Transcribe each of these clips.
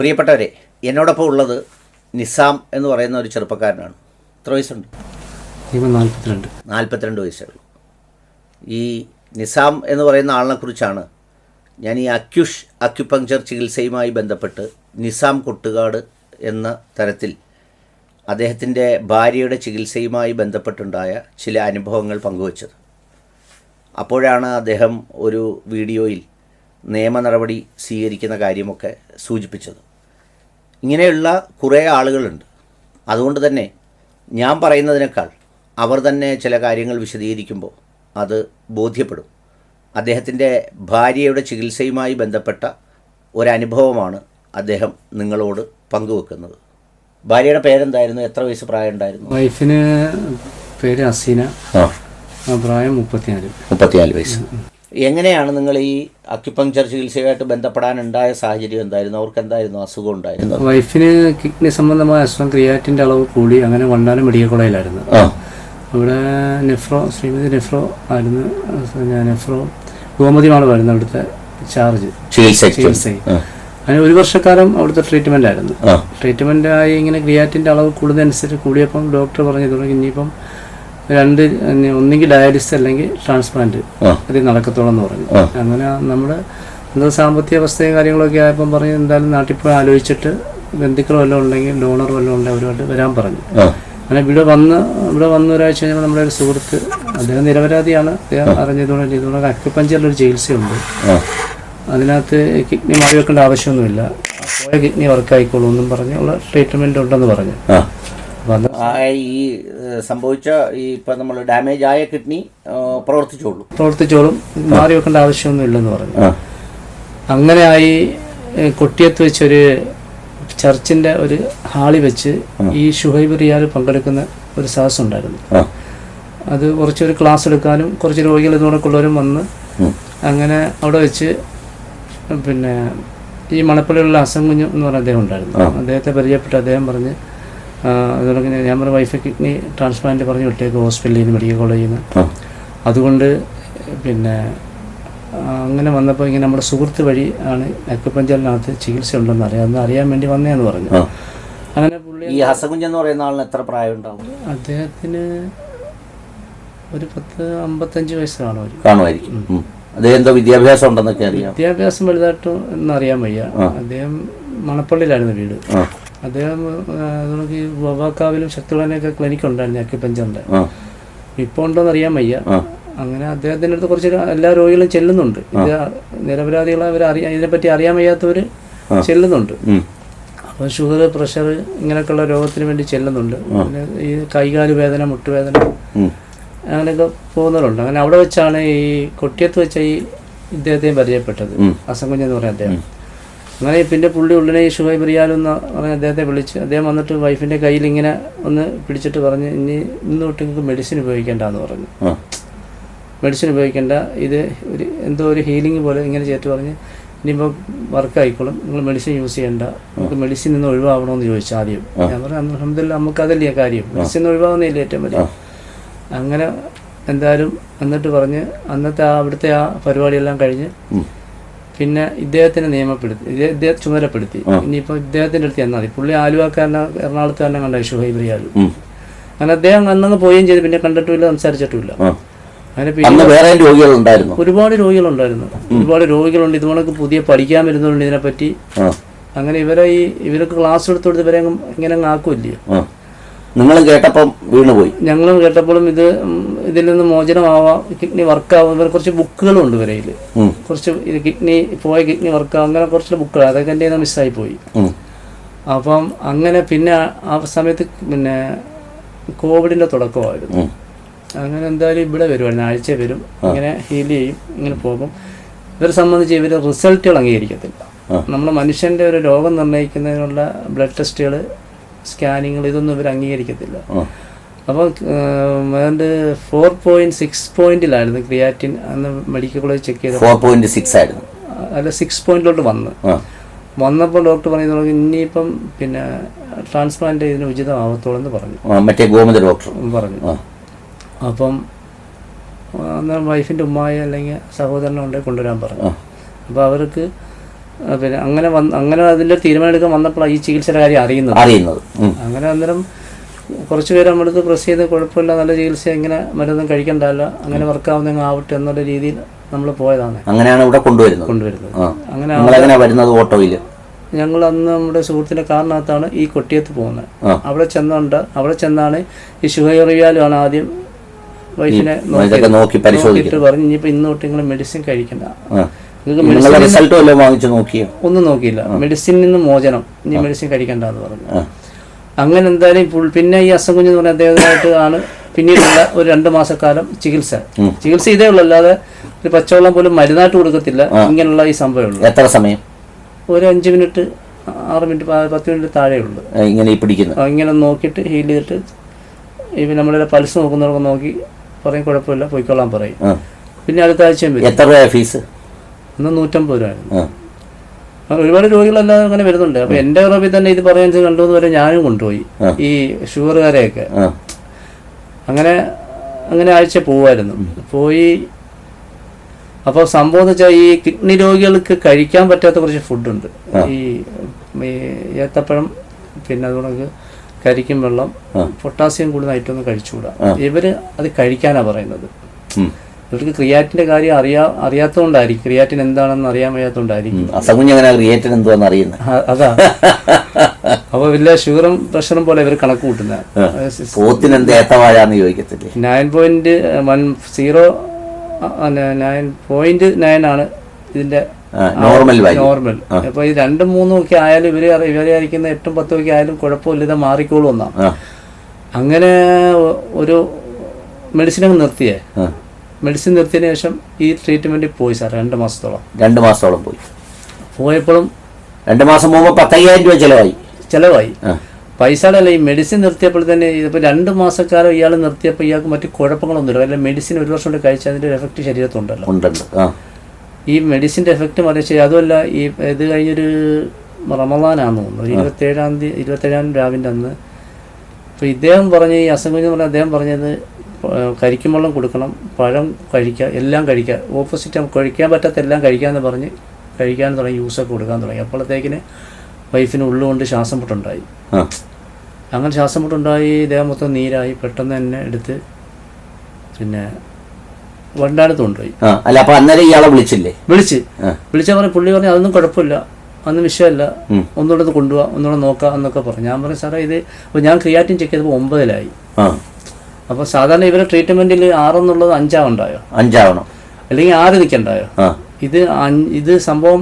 പ്രിയപ്പെട്ടവരെ എന്നോടൊപ്പം ഉള്ളത് നിസാം എന്ന് പറയുന്ന ഒരു ചെറുപ്പക്കാരനാണ്. എത്ര വയസ്സുണ്ട്? നാൽപ്പത്തിരണ്ട് നാൽപ്പത്തിരണ്ട് വയസ്സേ ഉള്ളൂ ഈ നിസാം എന്ന് പറയുന്ന ആളിനെ കുറിച്ചാണ് ഞാൻ ഈ അക്യുഷ് അക്യുപങ്ചർ ചികിത്സയുമായി ബന്ധപ്പെട്ട് നിസാം കൊട്ടുകാട് എന്ന തരത്തിൽ അദ്ദേഹത്തിന്റെ ഭാര്യയുടെ ചികിത്സയുമായി ബന്ധപ്പെട്ടുണ്ടായ ചില അനുഭവങ്ങൾ പങ്കുവച്ചത്. അപ്പോഴാണ് അദ്ദേഹം ഒരു വീഡിയോയിൽ നിയമ നടപടി സ്വീകരിക്കുന്ന കാര്യമൊക്കെ സൂചിപ്പിച്ചത്. ഇങ്ങനെയുള്ള കുറേ ആളുകളുണ്ട്. അതുകൊണ്ട് തന്നെ ഞാൻ പറയുന്നതിനേക്കാൾ അവർ തന്നെ ചില കാര്യങ്ങൾ വിശദീകരിക്കുമ്പോൾ അത് ബോധ്യപ്പെടും. അദ്ദേഹത്തിന്റെ ഭാര്യയുടെ ചികിത്സയുമായി ബന്ധപ്പെട്ട ഒരനുഭവമാണ് അദ്ദേഹം നിങ്ങളോട് പങ്കുവെക്കുന്നത്. ഭാര്യയുടെ പേരെന്തായിരുന്നു? എത്ര വയസ്സ് പ്രായം ഉണ്ടായിരുന്നു? വൈഫിന് പേര് അസീന. പ്രായം മുപ്പത്തിനാല്. മുപ്പത്തിനാല് വയസ്സ്. എങ്ങനെയാണ് നിങ്ങൾ ഈ അക്യുപങ്ചർ ചികിത്സയുമായിട്ട് ബന്ധപ്പെടാനുണ്ടായ സാഹചര്യം എന്തായിരുന്നു? അവർക്ക് എന്തായിരുന്നു അസുഖം ഉണ്ടായിരുന്നു വൈഫിന് കിഡ്നി സംബന്ധമായ അസുഖം ക്രിയാറ്റിന്റെ അളവ് കൂടി അങ്ങനെ വണ്ടാനം മെഡിക്കൽ കോളേജിലായിരുന്നു. അവിടെ നെഫ്രോ ശ്രീമതി നെഫ്രോ ആയിരുന്നു ഞാൻ നെഫ്രോ ഗോമതി മാളമായിരുന്നു അവിടുത്തെ ചാർജ് ചികിത്സ. അങ്ങനെ ഒരു വർഷക്കാലം അവിടുത്തെ ട്രീറ്റ്മെന്റ് ആയിരുന്നു. ട്രീറ്റ്മെന്റ് ട്രീറ്റ്മെന്റ് ആയി ഇങ്ങനെ ക്രിയാറ്റിന്റെ അളവ് കൂടുന്നതനുസരിച്ച് കൂടിയപ്പം ഡോക്ടർ പറഞ്ഞു തുടങ്ങി ഇനിയിപ്പം രണ്ട് ഒന്നെങ്കിൽ ഡയാലിസിസ് അല്ലെങ്കിൽ ട്രാൻസ്പ്ലാന്റ്. അത് നടക്കത്തോളം എന്ന് പറഞ്ഞു. അങ്ങനെ നമ്മുടെ എന്താ സാമ്പത്തിക അവസ്ഥയും കാര്യങ്ങളൊക്കെ ആയപ്പം പറഞ്ഞു എന്തായാലും നാട്ടിൽ പോയി ആലോചിച്ചിട്ട് ബന്ധുക്കൾ വല്ലതും ഉണ്ടെങ്കിൽ ഡോണർ വല്ലതും ഉണ്ടെങ്കിൽ അവരുമായിട്ട് വരാൻ പറഞ്ഞു. അങ്ങനെ ഇവിടെ വന്ന് ഇവിടെ വന്ന ഒരാഴ്ച കഴിഞ്ഞാൽ നമ്മുടെ ഒരു സുഹൃത്ത് അദ്ദേഹം നിരപരാധിയാണ്. അദ്ദേഹം അറിഞ്ഞതുകൊണ്ട് ചെയ്തുകൊണ്ട് അക്യുപഞ്ചറിലൊരു ചികിത്സയുണ്ട്. അതിനകത്ത് കിഡ്നി മാറി വെക്കേണ്ട ആവശ്യമൊന്നുമില്ല പോയ കിഡ്നി വർക്ക് ആയിക്കോളൂ എന്നും പറഞ്ഞ് ഉള്ള ട്രീറ്റ്മെന്റ് ഉണ്ടെന്ന് പറഞ്ഞു. ഈ സംഭവിച്ച ഈ ഇപ്പം നമ്മൾ ഡാമേജ് ആയ കിഡ്നി പ്രവർത്തിച്ചോളൂ. പ്രവർത്തിച്ചോളും. മാറി വെക്കേണ്ട ആവശ്യമൊന്നും ഇല്ലെന്ന് പറഞ്ഞു. അങ്ങനെ ആയി കൊട്ടിയത്ത് വെച്ചൊരു ചർച്ചിന്റെ ഒരു ഹാളി വെച്ച് ഈ ഷുഹൈബ് റിയാൽ പങ്കെടുക്കുന്ന ഒരു സാഹസം ഉണ്ടായിരുന്നു. അത് കുറച്ചൊരു ക്ലാസ് എടുക്കാനും കുറച്ച് രോഗികൾ ഇതുകൊണ്ടൊക്കെയുള്ളവരും വന്ന്. അങ്ങനെ അവിടെ വെച്ച് പിന്നെ ഈ മണപ്പള്ളിയിലുള്ള അസം കുഞ്ഞു എന്ന് പറഞ്ഞ അദ്ദേഹം ഉണ്ടായിരുന്നു. അദ്ദേഹത്തെ പരിചയപ്പെട്ട് അദ്ദേഹം പറഞ്ഞ് ഇങ്ങനെ ഞാൻ പറഞ്ഞ വൈഫ് കിഡ്നി ട്രാൻസ്പ്ലാന്റ് പറഞ്ഞ് വിട്ടേക്ക് ഹോസ്പിറ്റലിൽ നിന്ന് മെഡിക്കൽ കോളേജിൽ നിന്ന്. അതുകൊണ്ട് പിന്നെ അങ്ങനെ വന്നപ്പോൾ ഇങ്ങനെ നമ്മുടെ സുഹൃത്ത് വഴി ആണ് അക്കുപഞ്ചലിനകത്ത് ചികിത്സ ഉണ്ടെന്ന് അറിയാം. അന്ന് അറിയാൻ വേണ്ടി വന്നേന്ന് പറഞ്ഞു. അങ്ങനെ പുള്ളി ഈ ഹസകുഞ്ച് എന്ന് പറയുന്ന ആളിന് എത്ര പ്രായം ഉണ്ടാവും അദ്ദേഹത്തിന് ഒരു പത്ത് അമ്പത്തഞ്ച് വയസ്സ് കാണുമായിരിക്കും. അദ്ദേഹം എന്തോ വിദ്യാഭ്യാസം ഉണ്ടെന്നൊക്കെ അറിയാം. വിദ്യാഭ്യാസം വലുതായിട്ട് എന്നറിയാൻ അറിയാൻ വയ്യ അദ്ദേഹം മണപ്പള്ളിയിലായിരുന്നു വീട്. അദ്ദേഹം നമുക്ക് ഈ വവാക്കാവിലും ശക്തിയുള്ളതിനൊക്കെ ക്ലിനിക് ഉണ്ടായിരുന്നു അക്യുപഞ്ചറിന്റെ. ഇപ്പോൾ ഉണ്ടോന്ന് അറിയാൻ വയ്യ. അങ്ങനെ അദ്ദേഹത്തിന്റെ അടുത്ത് കുറച്ച് എല്ലാ രോഗികളും ചെല്ലുന്നുണ്ട്. ഇത് നിരപരാധികളെ അവർ അറിയാൻ ഇതിനെപ്പറ്റി അറിയാൻ വയ്യാത്തവർ ചെല്ലുന്നുണ്ട്. അപ്പോൾ ഷുഗർ പ്രഷർ ഇങ്ങനെയൊക്കെയുള്ള രോഗത്തിന് വേണ്ടി ചെല്ലുന്നുണ്ട്. പിന്നെ ഈ കൈകാൽ വേദന മുട്ടുവേദന. അങ്ങനെയൊക്കെ പോകുന്നവരുണ്ട്. അങ്ങനെ അവിടെ വെച്ചാണ് ഈ കൊട്ടിയത്ത് വെച്ച ഈ ഇദ്ദേഹത്തെയും പരിചയപ്പെട്ടത്. അസംകുഞ്ഞെന്ന് അസംകുഞ്ഞ് എന്ന് പറയുന്ന അദ്ദേഹം അങ്ങനെ പിന്നെ പുള്ളി ഉള്ളിനെ ഈ ഷുഹൈബ് റിയാലെന്ന് പറഞ്ഞ അദ്ദേഹത്തെ വിളിച്ച് അദ്ദേഹം വന്നിട്ട് വൈഫിന്റെ കയ്യിൽ ഇങ്ങനെ ഒന്ന് പിടിച്ചിട്ട് പറഞ്ഞ് ഇനി ഇന്ന് തൊട്ട് നിങ്ങൾക്ക് മെഡിസിൻ ഉപയോഗിക്കേണ്ടെന്ന് പറഞ്ഞു. മെഡിസിൻ ഉപയോഗിക്കേണ്ട. ഇത് ഒരു എന്തോ ഒരു ഹീലിംഗ് പോലെ ഇങ്ങനെ ചേർത്ത് പറഞ്ഞ് ഇനിയിപ്പോൾ വർക്ക് ആയിക്കോളും. നിങ്ങൾ മെഡിസിൻ യൂസ് ചെയ്യേണ്ട. നമുക്ക് മെഡിസിൻ നിന്ന് ഒഴിവാകണമെന്ന് ചോദിച്ചു ആദ്യം. ഞാൻ പറഞ്ഞു അലഹമില്ല നമുക്ക് അതല്ലേ കാര്യം. മെഡിസിൻ ഒഴിവാകുന്നില്ല ഏറ്റവും വലിയ. അങ്ങനെ എന്തായാലും എന്നിട്ട് പറഞ്ഞ് അന്നത്തെ ആ അവിടുത്തെ ആ പരിപാടിയെല്ലാം കഴിഞ്ഞ്. പിന്നെ ഇദ്ദേഹത്തിനെ നിയമപ്പെടുത്തി ഇദ്ദേഹ- ചുമതലപ്പെടുത്തി. ഇനിയിപ്പോ ഇദ്ദേഹത്തിന്റെ അടുത്ത് ചെന്നാൽ മതി. പുള്ളി ആലുവാക്കാരനെ എറണാകുളത്ത് തന്നെ കണ്ട ഷുഹൈബ് റിയാൽ അങ്ങനെ അദ്ദേഹം അന്നങ്ങ് പോവുകയും ചെയ്തു പിന്നെ കണ്ടിട്ടുമില്ല സംസാരിച്ചിട്ടുമില്ല. അങ്ങനെ പിന്നെ അന്ന് വേറെ രോഗികളുണ്ടായിരുന്നു ഒരുപാട് രോഗികളുണ്ടായിരുന്നു. ഒരുപാട് രോഗികളുണ്ട്. ഇതുപോലൊക്കെ പുതിയ പഠിക്കാൻ വരുന്നവരുണ്ട് ഇതിനെപ്പറ്റി. അങ്ങനെ ഇവരെ ഈ ഇവരൊക്കെ ക്ലാസ് എടുത്തു കൊടുത്ത് ഇവരെ ഇങ്ങനെ അങ്ങ് ആക്കുമല്ലേ നിങ്ങളും കേട്ടപ്പം വീണുപോയി. ഞങ്ങളും കേട്ടപ്പോഴും ഇത് ഇതിൽ നിന്ന് മോചനമാവാം കിഡ്നി വർക്കാവും കുറച്ച് ബുക്കുകളും ഉണ്ട് വരയിൽ കുറച്ച് ഇത് കിഡ്നി പോയ കിഡ്നി വർക്കാവും അങ്ങനെ കുറച്ച് ബുക്കുകൾ അതൊക്കെ എന്റെ മിസ്സായി പോയി. അപ്പം അങ്ങനെ പിന്നെ ആ- സമയത്ത് പിന്നെ കോവിഡിന്റെ തുടക്കമായിരുന്നു. അങ്ങനെ എന്തായാലും ഇവിടെ വരുമായിരുന്നു ആഴ്ച വരും. ഇങ്ങനെ ഹീൽ ചെയ്യും ഇങ്ങനെ പോകും. ഇവരെ സംബന്ധിച്ച് ഇവർ റിസൾട്ടുകൾ അംഗീകരിക്കത്തില്ല. നമ്മൾ മനുഷ്യന്റെ ഒരു രോഗം നിർണയിക്കുന്നതിനുള്ള ബ്ലഡ് ടെസ്റ്റുകൾ സ്കാനിങ്ങൾ ഇതൊന്നും ഇവർ അംഗീകരിക്കത്തില്ല. അപ്പോൾ ഏതാണ്ട് ഫോർ പോയിന്റ് സിക്സ് പോയിന്റിലായിരുന്നു ക്രിയാറ്റിൻ അന്ന് മെഡിക്കൽ കോളേജ് ചെക്ക് ചെയ്ത ഫോർ പോയിന്റ് സിക്സ് ആയിരുന്നു. അല്ല സിക്സ് പോയിന്റിലോട്ട് വന്ന്. വന്നപ്പോൾ ഡോക്ടർ പറഞ്ഞു ഇനിയിപ്പം പിന്നെ ട്രാൻസ്പ്ലാന്റ് ഇതിന് ഉചിതമാവത്തോളം എന്ന് പറഞ്ഞു. മറ്റേ ഗോമതി ഡോക്ടർ പറഞ്ഞു. അപ്പം അന്നേരം വൈഫിന്റെ ഉമ്മായ അല്ലെങ്കിൽ സഹോദരനെ കൊണ്ടുവരാൻ പറഞ്ഞു. അപ്പോൾ അവർക്ക് പിന്നെ അങ്ങനെ വന്ന് അങ്ങനെ അതിന്റെ തീരുമാനം എടുക്കാൻ വന്നപ്പോഴാണ് ഈ ചികിത്സയുടെ കാര്യം അറിയുന്നത്. അറിയുന്നത്. അങ്ങനെ അന്നേരം കുറച്ച് പേര് നമ്മളടുത്ത് പ്രസ് ചെയ്ത് കുഴപ്പമില്ല നല്ല ചികിത്സ ഇങ്ങനെ മരുന്നും കഴിക്കണ്ടല്ല അങ്ങനെ വർക്കാവുന്ന ആവട്ടെ എന്നുള്ള രീതിയിൽ നമ്മൾ പോയതാണ്. അങ്ങനെയാണ് ഇവിടെ കൊണ്ടുവരുന്നത്. കൊണ്ടുവരുന്നത്. അങ്ങനെ വരുന്നത് ഓട്ടോയിൽ? ഞങ്ങൾ അന്ന് നമ്മുടെ സുഹൃത്തിന്റെ കാറിനകത്താണ് ഈ കൊട്ടിയത്ത് പോകുന്നത്. അവിടെ ചെന്നുണ്ട് അവിടെ ചെന്നാണ് ഈ ശുഹറിയാലുമാണ് ആദ്യം വൈഫിനെ ഇതൊക്കെ നോക്കി പരിശോധിച്ചിട്ട് നോക്കിയിട്ട് പറഞ്ഞു ഇനിയിപ്പോൾ ഇന്ന് തൊട്ട് നിങ്ങൾ മെഡിസിൻ കഴിക്കണ്ട. നിങ്ങൾക്ക് നിങ്ങളുടെ റിസൾട്ട് വല്ലതും വാങ്ങിച്ചു നോക്കിയോ? ഒന്നും നോക്കിയില്ല. മെഡിസിൻ നിന്ന് മോചനം. ഇനി മെഡിസിൻ കഴിക്കണ്ട എന്ന് പറഞ്ഞു. അങ്ങനെ എന്തായാലും പിന്നെ ഈ അസം കുഞ്ഞെന്ന് പറഞ്ഞ അദ്ദേഹത്തിനായിട്ട് ആണ് പിന്നീടുള്ള ഒരു രണ്ട് മാസക്കാലം ചികിത്സ. ചികിത്സ ഇതേ ഉള്ളൂ. അല്ലാതെ ഒരു പച്ചവെള്ളം പോലും മരുന്നായിട്ട് കൊടുക്കത്തില്ല. ഇങ്ങനെയുള്ള ഈ സംഭവമുള്ളൂ എത്ര സമയം? ഒരു അഞ്ച് മിനിറ്റ് ആറ് മിനിറ്റ് പത്ത് മിനിറ്റ് താഴെ ഉള്ളൂ. ഇങ്ങനെ ഈ പിടിക്കുന്നത്. ഇങ്ങനെ നോക്കിയിട്ട് ഹീൽ ചെയ്തിട്ട് ഇവ നമ്മുടെ പൾസ് നോക്കുന്നവർക്ക് നോക്കി പറയും കുഴപ്പമില്ല പോയിക്കൊള്ളാൻ പറയും. പിന്നെ അടുത്ത ആഴ്ചയും എത്ര ഫീസ്? ഇന്ന് നൂറ്റമ്പത്. ആ, ഒരുപാട് രോഗികളെല്ലാം അങ്ങനെ വരുന്നുണ്ട്. അപ്പൊ എന്റെ ഉറപ്പിൽ തന്നെ ഇത് പറയാൻ കണ്ടുവന്ന് വരെ ഞാനും കൊണ്ടുപോയി. ഈ ഷുഗറുകാരെയൊക്കെ. അങ്ങനെ അങ്ങനെ ആഴ്ച പോവായിരുന്നു. പോയി. അപ്പോൾ സംഭവം എന്ന് വെച്ചാൽ ഈ കിഡ്നി രോഗികൾക്ക് കഴിക്കാൻ പറ്റാത്ത കുറച്ച് ഫുഡുണ്ട്. ഈ ഏത്തപ്പഴം പിന്നെ അതുകൊണ്ട് കരിക്കും വെള്ളം പൊട്ടാസ്യം കൂടുന്ന ഐറ്റം ഒന്നും കഴിച്ചുകൂടാ ഇവർ അത് കഴിക്കാനാ പറയുന്നത്. ഇവർക്ക് ക്രിയാറ്റിന്റെ കാര്യം അറിയാ അറിയാത്തതുകൊണ്ടായിരിക്കും ക്രിയാറ്റിൻ എന്താണെന്ന് അറിയാൻ വയ്യാത്തതുകൊണ്ടായിരിക്കും അസംകുഞ്ഞ് എങ്ങനെ ക്രിയേറ്റർ എന്തുവാന്ന് അറിയുന്നത് അതാ. അപ്പൊ വലിയ ഷുഗറും പ്രഷറും പോലെ ഇവർ കണക്ക് കൂട്ടുന്ന. ചോദിക്കത്തില്ലേ? Nine point one zero nine point nine ആണ് ഇതിന്റെ നോർമൽ നോർമൽ. അപ്പൊ ഈ രണ്ടും മൂന്നും ഒക്കെ ആയാലും ഇവർ ഇവരെ അരിക്കുന്ന എട്ടും പത്തും ഒക്കെ ആയാലും കുഴപ്പമില്ല ഇത് മാറിക്കോളും എന്നാ. അങ്ങനെ ഒരു മെഡിസിൻ അങ്ങ് നിർത്തിയേ. മെഡിസിൻ നിർത്തിയതിനു ശേഷം ഈ ട്രീറ്റ്മെന്റിൽ പോയി സാർ രണ്ട് മാസത്തോളം. രണ്ട് മാസത്തോളം പോയി. പോയപ്പോഴും രണ്ട് മാസം മുമ്പ് പത്തയ്യായിരം രൂപ ചിലവായി. ചിലവായി. പൈസയുടെ അല്ല ഈ മെഡിസിൻ നിർത്തിയപ്പോൾ തന്നെ ഇതിപ്പോൾ രണ്ട് മാസക്കാലം ഇയാൾ നിർത്തിയപ്പോൾ ഇയാൾക്ക് മറ്റു കുഴപ്പങ്ങളൊന്നുമില്ല. അല്ല മെഡിസിൻ ഒരു വർഷം കൊണ്ട് കഴിച്ചാൽ അതിന്റെ എഫക്റ്റ് ശരീരത്തുണ്ടല്ലോ. ഉണ്ടല്ലോ. ഈ മെഡിസിന്റെ എഫക്റ്റ് മറിച്ച് അതുമല്ല ഈ ഇത് കഴിഞ്ഞൊരു റമദാനാന്ന് തോന്നുന്നു. ഒരു ഇരുപത്തേഴാം തീയതി ഇരുപത്തേഴാം രാവിന്റെ അന്ന്. അപ്പോൾ ഇദ്ദേഹം പറഞ്ഞ ഈ അസംഗം പറഞ്ഞ അദ്ദേഹം പറഞ്ഞത് കരിക്കും വെള്ളം കൊടുക്കണം പഴം കഴിക്കുക എല്ലാം കഴിക്കുക ഓപ്പോസിറ്റ് കഴിക്കാൻ പറ്റാത്ത എല്ലാം കഴിക്കാമെന്ന് പറഞ്ഞ് കഴിക്കാൻ തുടങ്ങി യൂസൊക്കെ കൊടുക്കാൻ തുടങ്ങി. അപ്പോഴത്തേക്കിന് വൈഫിന് ഉള്ളുകൊണ്ട് ശ്വാസം മുട്ടുണ്ടായി. അങ്ങനെ ശ്വാസം മുട്ടുണ്ടായി ദേഹം മൊത്തം നീരായി പെട്ടെന്ന് തന്നെ എടുത്ത് പിന്നെ വണ്ടാനത്ത് കൊണ്ടുപോയി. അല്ല അപ്പൊ അന്നേരം ഇയാളെ വിളിച്ചില്ലേ? വിളിച്ച്. വിളിച്ചാൽ വിളിച്ച പറഞ്ഞ പുള്ളി പറഞ്ഞു അതൊന്നും കുഴപ്പമില്ല അന്ന് വിഷയമല്ല. ഒന്നുകൂടെ കൊണ്ടുപോവാ ഒന്നുകൂടെ നോക്കാം എന്നൊക്കെ പറഞ്ഞു. ഞാൻ പറഞ്ഞു സാറേ ഇത് ഞാൻ ക്രിയാറ്റിൻ ചെക്ക് ചെയ്തപ്പോൾ ഒമ്പതിലായി. അപ്പോൾ സാധാരണ ഇവരെ ട്രീറ്റ്മെന്റിൽ ആറെന്നുള്ളത് അഞ്ചാവുണ്ടായോ? അഞ്ചാവണം. അല്ലെങ്കിൽ ആറ് നിൽക്കണ്ടായോ ഇത് ഇത് സംഭവം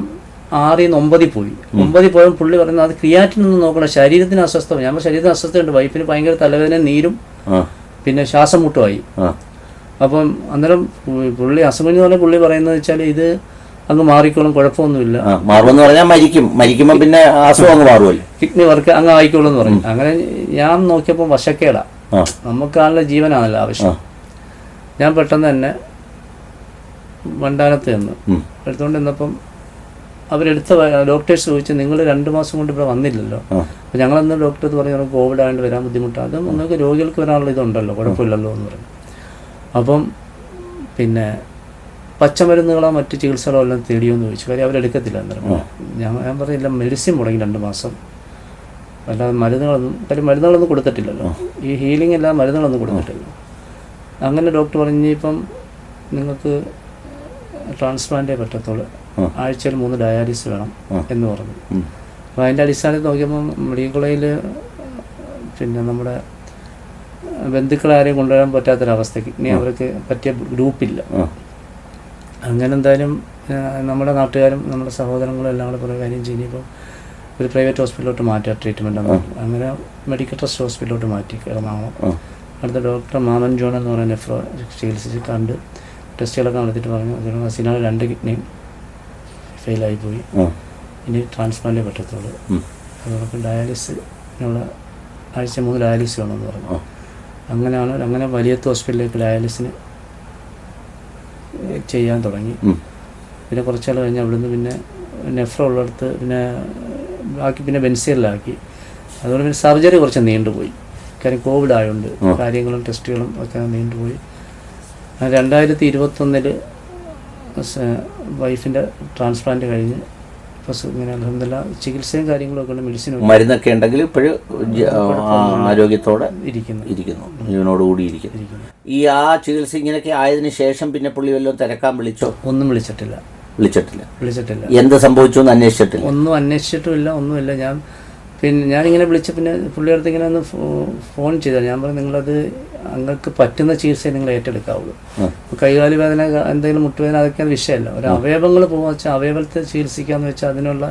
ആറിൽ നിന്ന് ഒമ്പതിൽ പോയി ഒമ്പതിൽ പോയപ്പോൾ പുള്ളി പറയുന്നത് അത് ക്രിയാറ്റിൻ ഒന്ന് നോക്കണം ശരീരത്തിന് അസ്വസ്ഥ. ഞാൻ ശരീരത്തിന് അസ്വസ്ഥയുണ്ട് വൈഫിന് ഭയങ്കര തലവേദന നീരും പിന്നെ ശ്വാസം മുട്ടുമായി. അപ്പം അന്നേരം പുള്ളി അസുഖം എന്ന് പറഞ്ഞ പുള്ളി പറയുന്നത് വെച്ചാൽ ഇത് അങ്ങ് മാറിക്കോളും കുഴപ്പമൊന്നുമില്ല. മാറുമെന്ന് പറഞ്ഞാൽ മരിക്കും. മരിക്കുമ്പോൾ പിന്നെ അസുഖം അങ്ങ് മാറുമല്ലോ. കിഡ്നി വർക്ക് അങ്ങ് ആയിക്കോളും എന്ന് പറഞ്ഞു അങ്ങനെ ഞാൻ നോക്കിയപ്പോൾ വശക്കേടാ. നമുക്കാണല്ലോ ജീവനാണല്ലോ ആവശ്യം. ഞാൻ പെട്ടെന്ന് തന്നെ വണ്ടാനത്ത് നിന്ന് ഉം. എടുത്തുകൊണ്ട് നിന്നപ്പം അവരെടുത്ത ഡോക്ടേഴ്സ് ചോദിച്ചു നിങ്ങൾ രണ്ട് മാസം കൊണ്ട് ഇവിടെ വന്നില്ലല്ലോ? അപ്പം ഞങ്ങളന്ന് ഡോക്ടർ പറഞ്ഞു കോവിഡ് ആയതുകൊണ്ട് വരാൻ ബുദ്ധിമുട്ടാണ് അത് നിങ്ങൾക്ക് രോഗികൾക്ക് വരാനുള്ള ഇതുണ്ടല്ലോ കുഴപ്പമില്ലല്ലോ എന്ന് പറഞ്ഞു. അപ്പം പിന്നെ പച്ചമരുന്നുകളോ മറ്റ് ചികിത്സകളോ എല്ലാം തേടിയോ എന്ന് ചോദിച്ചു. കാര്യം അവരെടുക്കത്തില്ല പറഞ്ഞു. ഞാൻ ഞാൻ പറഞ്ഞില്ല മെഡിസിൻ മുടങ്ങി രണ്ട് മാസം. അല്ലാതെ മരുന്നുകളൊന്നും കാര്യം മരുന്നുകളൊന്നും കൊടുത്തിട്ടില്ലല്ലോ. ഈ ഹീലിംഗ് എല്ലാം മരുന്നുകളൊന്നും കൊടുത്തിട്ടില്ല. അങ്ങനെ ഡോക്ടർ പറഞ്ഞു ഇപ്പം നിങ്ങൾക്ക് ട്രാൻസ്പ്ലാന്റേ പറ്റത്തുള്ളൂ ആഴ്ചയിൽ മൂന്ന് ഡയാലിസ് വേണം എന്ന് പറഞ്ഞു. അപ്പോൾ അതിന്റെ അടിസ്ഥാനത്തിൽ നോക്കിയപ്പം മെഡിക്കൽ കോളേജിൽ പിന്നെ നമ്മുടെ ബന്ധുക്കളെ ആരെയും കൊണ്ടുവരാൻ പറ്റാത്തൊരവസ്ഥയ്ക്ക് ഇനി അവർക്ക് പറ്റിയ ഗ്രൂപ്പില്ല. അങ്ങനെ എന്തായാലും നമ്മുടെ നാട്ടുകാരും നമ്മുടെ സഹോദരങ്ങളും എല്ലാം കൂടെ കുറേ കാര്യം ചെയ്യുമ്പോൾ ഒരു പ്രൈവറ്റ് ഹോസ്പിറ്റലിലോട്ട് മാറ്റുക ട്രീറ്റ്മെന്റ് അങ്ങനെ മെഡിക്കൽ ട്രസ്റ്റ് ഹോസ്പിറ്റലിലോട്ട് മാറ്റി എറണാകുളം അടുത്ത ഡോക്ടർ മാമൻ ജോൺ എന്ന് പറയുന്ന നെഫ്രോ ചികിത്സിച്ച് കണ്ട് ടെസ്റ്റുകളൊക്കെ നടത്തിയിട്ട് പറഞ്ഞു. അതിനുള്ള ഹസീനയുടെ രണ്ട് കിഡ്നിയും ഫെയിലായി പോയി. ഇനി ട്രാൻസ്പ്ലാന്റേ പറ്റത്തുള്ളൂ. അതോടൊപ്പം ഡയാലിസിനുള്ള ആഴ്ച മൂന്ന് ഡയാലിസ് വേണമെന്ന് പറഞ്ഞു. അങ്ങനെയാണ് അങ്ങനെ വലിയത്ത് ഹോസ്പിറ്റലിലേക്ക് ഡയാലിസിന് ചെയ്യാൻ തുടങ്ങി. പിന്നെ കുറച്ചാൾ കഴിഞ്ഞ് അവിടുന്ന് പിന്നെ നെഫ്രോ ഉള്ളിടത്ത് പിന്നെ ബാക്കി പിന്നെ ബെൻസിയറിലാക്കി അതുകൊണ്ട് പിന്നെ സർജറി കുറച്ച് നീണ്ടുപോയി. കാര്യം കോവിഡ് ആയതുകൊണ്ട് കാര്യങ്ങളും ടെസ്റ്റുകളും ഒക്കെ നീണ്ടുപോയി. രണ്ടായിരത്തി ഇരുപത്തൊന്നിൽ വൈഫിന്റെ ട്രാൻസ്പ്ലാന്റ് കഴിഞ്ഞ് ഇങ്ങനെ അലഹമില്ല ചികിത്സയും കാര്യങ്ങളൊക്കെ ഉണ്ട് മെഡിസിൻ മരുന്നൊക്കെ ഉണ്ടെങ്കിൽ ഇപ്പോഴും ആരോഗ്യത്തോടെ ഇരിക്കുന്നു. ഇരിക്കുന്നു. ജീവനോടുകൂടി ഇരിക്കുന്നു. ഈ ആ ചികിത്സ ഇങ്ങനെയൊക്കെ ആയതിനു ശേഷം പിന്നെ പുള്ളി വല്ലതും തിരക്കാൻ വിളിച്ചോ? ഒന്നും വിളിച്ചിട്ടില്ല. വിളിച്ചിട്ടില്ല. വിളിച്ചിട്ടില്ല. എന്ത് സംഭവിച്ചു എന്ന് അന്വേഷിച്ചിട്ടില്ല. ഒന്നും അന്വേഷിച്ചിട്ടുമില്ല ഒന്നുമില്ല. ഞാൻ പിന്നെ ഞാനിങ്ങനെ വിളിച്ച പിന്നെ പുള്ളിയുടെ അടുത്ത് ഇങ്ങനെ ഒന്ന് ഫോൺ ചെയ്താൽ ഞാൻ പറഞ്ഞു നിങ്ങളത് നിങ്ങൾക്ക് പറ്റുന്ന ചികിത്സയെ നിങ്ങൾ ഏറ്റെടുക്കാവുള്ളൂ. കൈകാലി വേദന എന്തെങ്കിലും മുട്ടുവേദന അതൊക്കെ അത് വിഷയമല്ല. ഒരു അവയവങ്ങൾ പോകുക വെച്ചാൽ അവയവത്തെ ചികിത്സിക്കാന്ന് വെച്ചാൽ അതിനുള്ള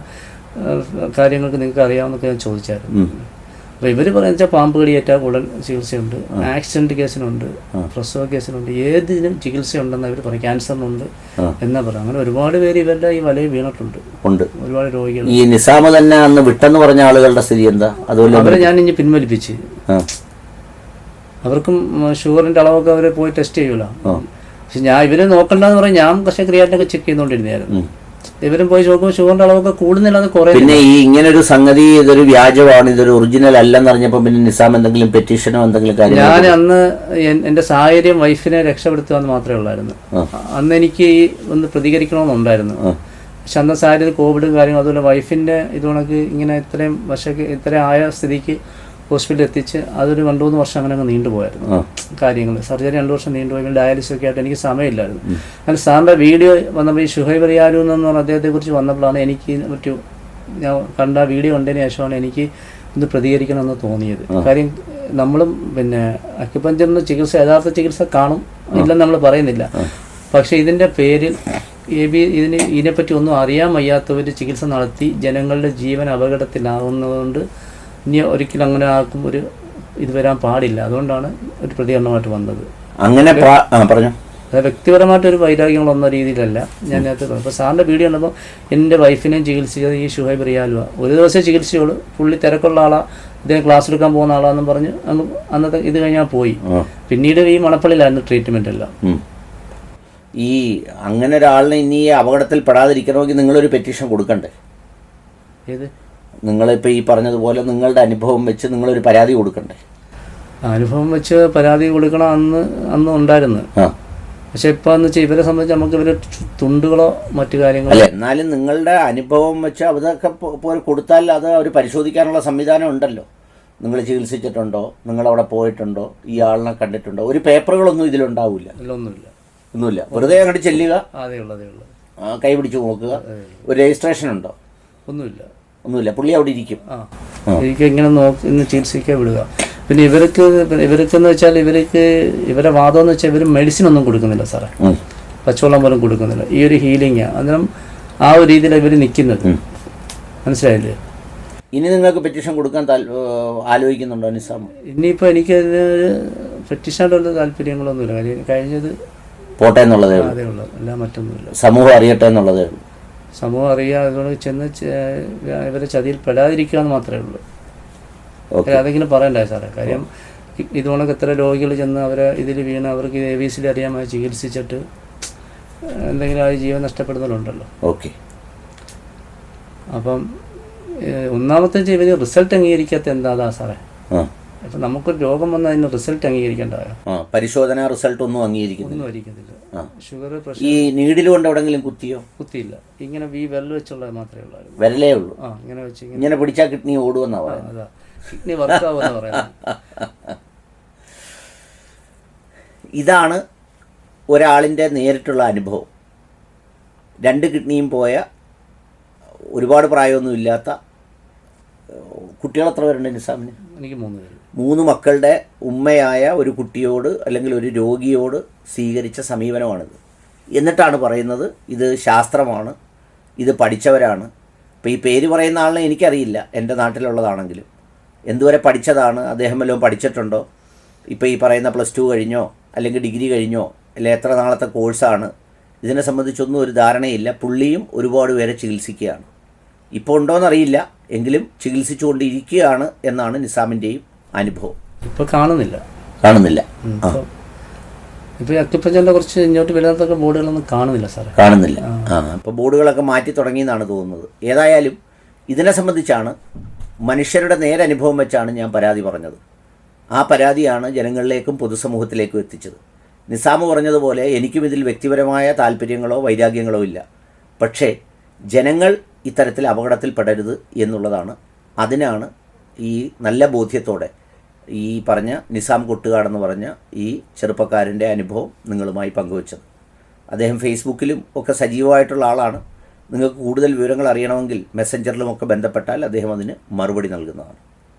കാര്യങ്ങൾക്ക് നിങ്ങൾക്ക് അറിയാവുന്നൊക്കെ ഞാൻ ചോദിച്ചായിരുന്നു. അപ്പോൾ ഇവർ പറയുന്ന വെച്ചാൽ പാമ്പ് കടിയേറ്റാൽ ഉടൻ ചികിത്സയുണ്ട് ആക്സിഡന്റ് കേസിനുണ്ട് പ്രസവ കേസിനുണ്ട് ഏതിനും ചികിത്സയുണ്ടെന്ന് അവർ പറയും. ക്യാൻസറിനുണ്ട്. എന്നാ പറയാം. അങ്ങനെ ഒരുപാട് പേര് ഇവരുടെ ഈ വലയിൽ വീണിട്ടുണ്ട്. ഉണ്ട്. ഒരുപാട് രോഗികൾ. ഈ നിസാമ തന്നെ അന്ന് വിട്ടെന്ന് പറഞ്ഞ ആളുകളുടെ സ്ഥിതി എന്താ? അതുപോലെ അവരെ ഞാൻ ഇനി പിൻവലിപ്പിച്ച്. അവർക്കും ഷുഗറിന്റെ അളവൊക്കെ അവരെ പോയി ടെസ്റ്റ് ചെയ്യൂല. പക്ഷെ ഞാൻ ഇവരെ നോക്കണ്ടെന്ന് പറയാം ഞാൻ പക്ഷേ ക്രിയാറ്റിനൊക്കെ ചെക്ക് ചെയ്തുകൊണ്ടിരുന്നായിരുന്നു. ഇവരും പോയി നോക്കുമ്പോൾ ഷുഗറിന്റെ അളവൊക്കെ കൂടുന്നില്ല അത് കുറേ പിന്നെ ഈ ഇങ്ങനെ ഒരു സംഗതി ഇതൊരു വ്യാജമാണ് ഇതൊരു ഒറിജിനൽ അല്ലെന്ന് അറിഞ്ഞപ്പോൾ പിന്നെ നിസാം എന്തെങ്കിലും പെറ്റീഷനോ എന്തെങ്കിലും കാര്യം ഞാൻ അന്ന് എന്റെ സാഹചര്യം വൈഫിനെ രക്ഷപ്പെടുത്തുക എന്ന് മാത്രമേ ഉള്ളായിരുന്നു. അന്ന് എനിക്ക് ഈ ഒന്ന് പ്രതികരിക്കണമെന്നുണ്ടായിരുന്നു. പക്ഷെ അന്ന് സാഹചര്യം കോവിഡും കാര്യങ്ങളും അതുപോലെ വൈഫിന്റെ ഇത് കണക്ക് ഇങ്ങനെ ഇത്രയും വശക്ക് ഇത്രയും ആയ സ്ഥിതിക്ക് ഹോസ്പിറ്റലിൽ എത്തിച്ച് അതൊരു രണ്ടു മൂന്ന് വർഷം അങ്ങനെ അങ്ങ് നീണ്ടുപോയായിരുന്നു കാര്യങ്ങൾ. സർജറി രണ്ടു വർഷം നീണ്ടുപോയി ഡയാലിസിസ് ഒക്കെ ആയിട്ട് എനിക്ക് സമയമില്ലായിരുന്നു. അങ്ങനെ സാറിന്റെ വീഡിയോ വന്നപ്പോൾ ഈ ഷുഹൈബ് റിയാലു എന്ന് പറഞ്ഞ അദ്ദേഹത്തെ കുറിച്ച് വന്നപ്പോഴാണ് എനിക്ക് മറ്റു ഞാൻ കണ്ട വീഡിയോ കണ്ടതിന് ശേഷമാണ് എനിക്ക് ഇത് പ്രതികരിക്കണമെന്ന് തോന്നിയത്. കാര്യം നമ്മളും പിന്നെ അക്യുപഞ്ചറിന് ചികിത്സ യഥാർത്ഥ ചികിത്സ കാണും ഇല്ലെന്ന് നമ്മൾ പറയുന്നില്ല. പക്ഷേ ഇതിന്റെ പേരിൽ എ ബി ഇതിന് ഇതിനെപ്പറ്റി ഒന്നും അറിയാൻ വയ്യാത്തവർ ചികിത്സ നടത്തി ജനങ്ങളുടെ ജീവൻ അപകടത്തിലാകുന്നതുകൊണ്ട് ഇനി ഒരിക്കലും അങ്ങനെ ആർക്കും ഒരു ഇത് വരാൻ പാടില്ല. അതുകൊണ്ടാണ് ഒരു പ്രതികരണമായിട്ട് വന്നത്. അങ്ങനെ പറഞ്ഞു. വ്യക്തിപരമായിട്ട് ഒരു വൈരാഗ്യങ്ങൾ വന്ന രീതിയിലല്ല ഞാൻ നേരത്തെ പറഞ്ഞു അപ്പോൾ സാറിന്റെ വീഡിയോ കണ്ടപ്പോൾ എന്റെ വൈഫിനെയും ചികിത്സിച്ചത് ഈ ഷുഹൈബ് റിയാലുവ. ഒരു ദിവസം ചികിത്സയുള്ളൂ പുള്ളി തിരക്കുള്ള ആളാ. ഇദ്ദേഹം ക്ലാസ് എടുക്കാൻ പോകുന്ന ആളാന്നും പറഞ്ഞ് അങ്ങ് അന്നത്തെ ഇത് കഴിഞ്ഞാൽ പോയി. പിന്നീട് ഈ മണപ്പള്ളിയിലായിരുന്നു ട്രീറ്റ്മെന്റ് എല്ലാം. ഈ അങ്ങനെ ഒരാളിനെ ഇനി ഈ അപകടത്തിൽ പെടാതിരിക്കണമെങ്കിൽ നിങ്ങളൊരു പെറ്റീഷൻ കൊടുക്കണ്ടേ? ഏത്? നിങ്ങളിപ്പോൾ ഈ പറഞ്ഞതുപോലെ നിങ്ങളുടെ അനുഭവം വെച്ച് നിങ്ങളൊരു പരാതി കൊടുക്കണ്ടേ? അനുഭവം വെച്ച് പരാതി കൊടുക്കണം അന്ന് അന്ന് ഉണ്ടായിരുന്നു. ആ. പക്ഷെ ഇപ്പൊ എന്ന് വെച്ചാൽ ഇവരെ സംബന്ധിച്ച് നമുക്ക് ഇവരെ തുണ്ടുകളോ മറ്റു കാര്യങ്ങളോ അല്ല എന്നാലും നിങ്ങളുടെ അനുഭവം വെച്ച് അതൊക്കെ പോലെ കൊടുത്താൽ അത് അവർ പരിശോധിക്കാനുള്ള സംവിധാനം ഉണ്ടല്ലോ. നിങ്ങൾ ചികിത്സിച്ചിട്ടുണ്ടോ? നിങ്ങളവിടെ പോയിട്ടുണ്ടോ? ഈ ആളിനെ കണ്ടിട്ടുണ്ടോ? ഒരു പേപ്പറുകളൊന്നും ഇതിലുണ്ടാവില്ല. ഒന്നുമില്ല. ഒന്നുമില്ല. വെറുതെ അങ്ങോട്ട് ചെല്ലുക? അതേ ഉള്ളൂ അതേ ഉള്ളൂ. ആ, കൈ പിടിച്ച് നോക്കുക. ഒരു രജിസ്ട്രേഷൻ ഉണ്ടോ? ഒന്നുമില്ല. ഒന്നുമില്ല. പുള്ളി അവിടെ ഇരിക്കും. എനിക്ക് ഇങ്ങനെ നോക്കി ചികിത്സിക്കാൻ വിടുക. പിന്നെ ഇവർക്ക് ഇവർക്ക് എന്ന് വെച്ചാൽ ഇവർക്ക് ഇവരെ വാദം എന്ന് വെച്ചാൽ ഇവർ മെഡിസിൻ ഒന്നും കൊടുക്കുന്നില്ല സാറേ. പച്ചവെള്ളം പോലും കൊടുക്കുന്നില്ല. ഈ ഒരു ഹീലിംഗ് അന്നേരം ആ ഒരു രീതിയിലാണ് ഇവർ നിൽക്കുന്നത് മനസ്സിലായില്ലേ? ഇനി നിങ്ങൾക്ക് പെറ്റീഷൻ കൊടുക്കാൻ ആലോചിക്കുന്നുണ്ടോ നിസാം? ഇനിയിപ്പോൾ എനിക്ക് പെറ്റീഷനായിട്ടുള്ള താല്പര്യങ്ങളൊന്നുമില്ല. കാര്യം കഴിഞ്ഞത് പോട്ടെ എന്നുള്ളതേ ഉള്ളൂ. അതേ ഉള്ളൂ. അല്ല മറ്റൊന്നുമില്ല. സമൂഹം അറിയട്ടെ എന്നുള്ളതേ ഉള്ളൂ. സമൂഹം അറിയാതെ അതുകൊണ്ട് ചെന്ന് ഇവരെ ചതിയിൽ പെടാതിരിക്കുക എന്ന് മാത്രമേ ഉള്ളൂ. അതെങ്കിലും പറയണ്ടായി സാറേ. കാര്യം ഇതുകൊണ്ടൊക്കെ എത്ര രോഗികൾ ചെന്ന് അവരെ ഇതിൽ വീണ് അവർക്ക് എ ബി സിയിൽ അറിയാമായി ചികിത്സിച്ചിട്ട് എന്തെങ്കിലും ആ ജീവൻ നഷ്ടപ്പെടുന്നവരുണ്ടല്ലോ. ഓക്കെ. അപ്പം ഒന്നാമത്തെ ജീവിതം റിസൾട്ട് അംഗീകരിക്കാത്ത എന്താ സാറേ? അപ്പം നമുക്കൊരു രോഗം വന്നാൽ അതിന് റിസൾട്ട് അംഗീകരിക്കേണ്ടതായോ പരിശോധന റിസൾട്ട് ഒന്നും അംഗീകരിക്കുന്നില്ല. ഒന്നും ഷുഗർ പ്രഷർ ഈ നീഡിൽ കൊണ്ട് എവിടെങ്കിലും കുത്തിയോ? കുത്തിയില്ല. ഇങ്ങനെ വി വെല്ല് വെച്ചുള്ളത് മാത്രമേ ഉള്ളൂ വിരലേ ഉള്ളൂ. ആ ഇങ്ങനെ വെച്ച് ഇങ്ങനെ ഇങ്ങനെ പിടിച്ചാൽ കിഡ്നി ഓടുമെന്നാ പറയുന്നത്. അതാ. കിഡ്നി വർക്കാവുമെന്ന് പറയുന്നത്. ഇതാണ് ഒരാളിന്റെ നേരിട്ടുള്ള അനുഭവം. രണ്ട് കിഡ്നിയും പോയ ഒരുപാട് പ്രായമൊന്നും ഇല്ലാത്ത ഏഹ്, കുട്ടികൾ എത്ര പേരുണ്ട് നിസാമിന്? എനിക്ക് മൂന്ന് പേര് മൂന്ന് മക്കളുടെ ഉമ്മയായ ഒരു കുട്ടിയോട് അല്ലെങ്കിൽ ഒരു രോഗിയോട് സ്വീകരിച്ച സമീപനമാണിത്. എന്നിട്ടാണ് പറയുന്നത് ഇത് ശാസ്ത്രമാണ് ഇത് പഠിച്ചവരാണ്. ഇപ്പോൾ ഈ പേര് പറയുന്ന ആളിനെ എനിക്കറിയില്ല എന്റെ നാട്ടിലുള്ളതാണെങ്കിലും. എന്തുവരെ പഠിച്ചതാണ് അദ്ദേഹം വല്ലതും പഠിച്ചിട്ടുണ്ടോ? ഇപ്പോൾ ഈ പറയുന്ന പ്ലസ് ടു കഴിഞ്ഞോ അല്ലെങ്കിൽ ഡിഗ്രി കഴിഞ്ഞോ അല്ലെ എത്ര നാളത്തെ കോഴ്സാണ് ഇതിനെ സംബന്ധിച്ചൊന്നും ഒരു ധാരണയില്ല. പുള്ളിയും ഒരുപാട് പേരെ ചികിത്സിക്കുകയാണ്. ഇപ്പോൾ ഉണ്ടോയെന്നറിയില്ല എങ്കിലും ചികിത്സിച്ചുകൊണ്ടിരിക്കുകയാണ് എന്നാണ് നിസാമിന്റെയും അനുഭവം. ഇപ്പൊ കാണുന്നില്ല. കാണുന്നില്ല. ഇപ്പൊ ഇപ്പൊ അക്യുപഞ്ചറിന്റെ കുറച്ച് ഇങ്ങോട്ട് വരാത്തൊക്കെ ബോർഡുകളൊന്നും കാണുന്നില്ല സാറേ. കാണുന്നില്ല. ആ. അപ്പോൾ ബോർഡുകളൊക്കെ മാറ്റി തുടങ്ങിയെന്നാണ് തോന്നുന്നത്. ഏതായാലും ഇതിനെ സംബന്ധിച്ചാണ് മനുഷ്യരുടെ നേരനുഭവം വെച്ചാണ് ഞാൻ പരാതി പറഞ്ഞത്. ആ പരാതിയാണ് ജനങ്ങളിലേക്കും പൊതുസമൂഹത്തിലേക്കും എത്തിച്ചത്. നിസാമ് പറഞ്ഞതുപോലെ എനിക്കും ഇതിൽ വ്യക്തിപരമായ താല്പര്യങ്ങളോ വൈരാഗ്യങ്ങളോ ഇല്ല. പക്ഷേ ജനങ്ങൾ ഇത്തരത്തിൽ അപകടത്തിൽപ്പെടരുത് എന്നുള്ളതാണ് അതിനാണ് ഈ നല്ല ബോധ്യത്തോടെ ഈ പറഞ്ഞ നിസാം കൊട്ടുകാടെന്ന് പറഞ്ഞ ഈ ചെറുപ്പക്കാരന്റെ അനുഭവം നിങ്ങളുമായി പങ്കുവച്ചത്. അദ്ദേഹം ഫേസ്ബുക്കിലും ഒക്കെ സജീവമായിട്ടുള്ള ആളാണ്. നിങ്ങൾക്ക് കൂടുതൽ വിവരങ്ങൾ അറിയണമെങ്കിൽ മെസ്സഞ്ചറിലുമൊക്കെ ബന്ധപ്പെട്ടാൽ അദ്ദേഹം അതിന് മറുപടി നൽകുന്നതാണ്.